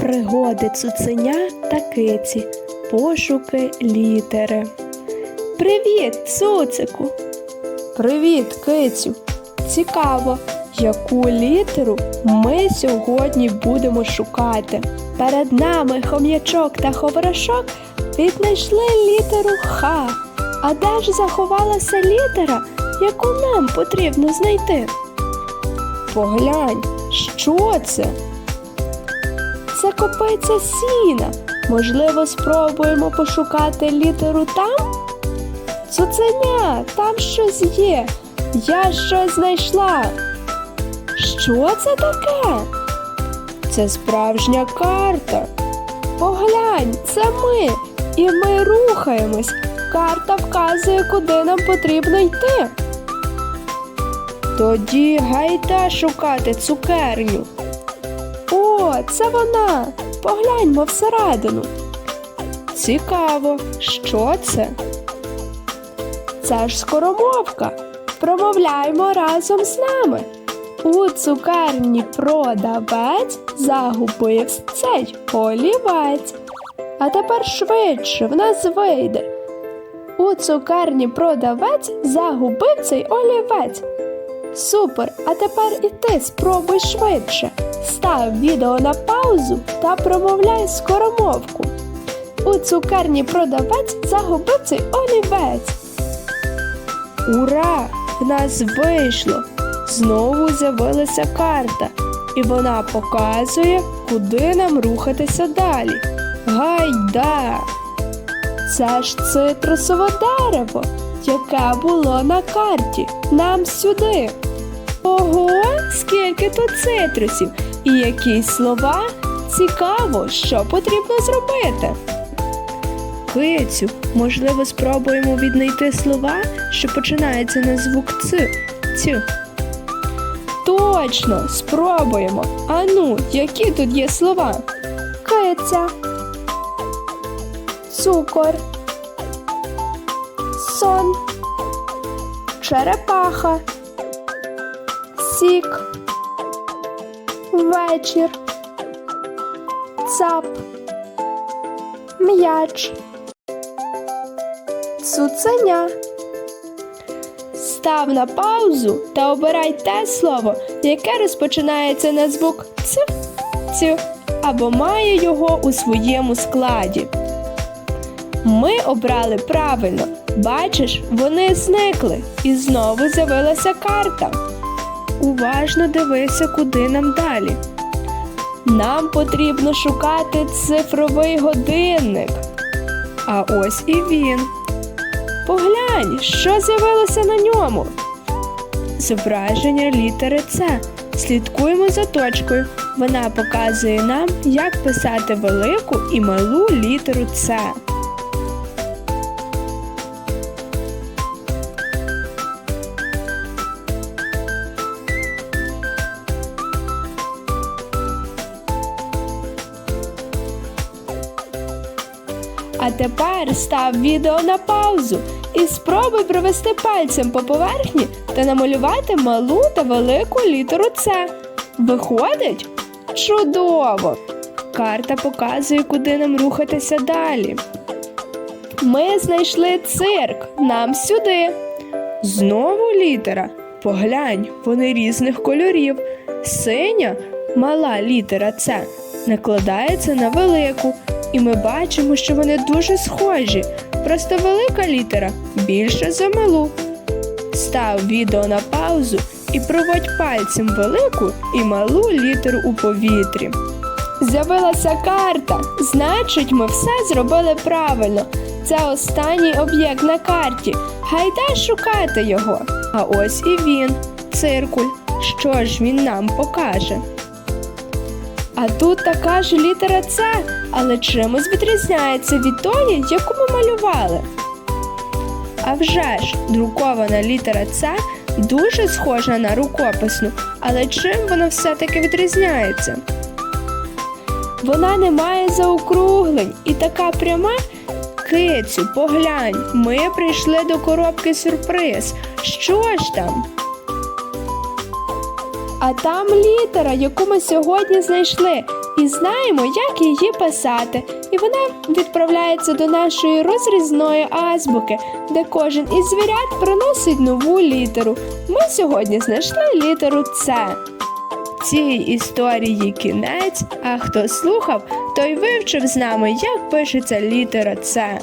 Пригоди цуценя та киці. Пошуки літери. Привіт, цуцику! Привіт, кицю! Цікаво, яку літеру ми сьогодні будемо шукати. Перед нами хом'ячок та ховрашок віднайшли літеру Х. А де ж заховалася літера, яку нам потрібно знайти? Поглянь, що це? Копиця сіна. Можливо, спробуємо пошукати літеру там? Цуценя, там щось є. Я щось знайшла. Що це таке? Це справжня карта. Поглянь, це ми. І ми рухаємось. Карта вказує, куди нам потрібно йти. Тоді гайда шукати цукерню. Це вона. Погляньмо всередину. Цікаво, що це? Це ж скоромовка. Промовляємо разом з нами. У цукерні продавець загубив цей олівець. А тепер швидше в нас вийде. У цукерні продавець загубив цей олівець. Супер! А тепер і ти спробуй швидше. Став відео на паузу та промовляй скоромовку. У цукерні продавець загубив цей олівець. Ура! В нас вийшло! Знову з'явилася карта, і вона показує, куди нам рухатися далі. Гайда! Це ж цитрусове дерево, яке було на карті. Нам сюди. Ого, скільки тут цитрусів і які слова. Цікаво, що потрібно зробити. Кицю, можливо, спробуємо віднайти слова, що починаються на звук Ц. Цю. Точно, спробуємо. Ану, які тут є слова? Киця, цукор, сон, черепаха, сік, вечір, цап, м'яч, цуценя. Став на паузу та обирай те слово, яке розпочинається на звук ц, цю або має його у своєму складі. Ми обрали правильно. Бачиш, вони зникли і знову з'явилася карта. Уважно дивися, куди нам далі. Нам потрібно шукати цифровий годинник. А ось і він. Поглянь, що з'явилося на ньому. Зображення літери С. Слідкуємо за точкою. Вона показує нам, як писати велику і малу літеру С. А тепер став відео на паузу і спробуй провести пальцем по поверхні та намалювати малу та велику літеру С. Виходить? Чудово! Карта показує, куди нам рухатися далі. Ми знайшли цирк. Нам сюди. Знову літера. Поглянь, вони різних кольорів. Синя мала літера С накладається на велику, і ми бачимо, що вони дуже схожі. Просто велика літера більша за малу. Став відео на паузу і проводь пальцем велику і малу літеру у повітрі. З'явилася карта. Значить, ми все зробили правильно. Це останній об'єкт на карті. Гайда шукати його. А ось і він, циркуль. Що ж він нам покаже? А тут така ж літера С, але чимось відрізняється від тої, яку ми малювали. А вже ж, друкована літера С дуже схожа на рукописну, але чим вона все-таки відрізняється? Вона не має заокруглень і така пряма. Кицю, поглянь, ми прийшли до коробки сюрприз. Що ж там? А там літера, яку ми сьогодні знайшли, і знаємо, як її писати. І вона відправляється до нашої розрізної азбуки, де кожен із звірят приносить нову літеру. Ми сьогодні знайшли літеру С. Цій історії кінець, а хто слухав, той вивчив з нами, як пишеться літера С.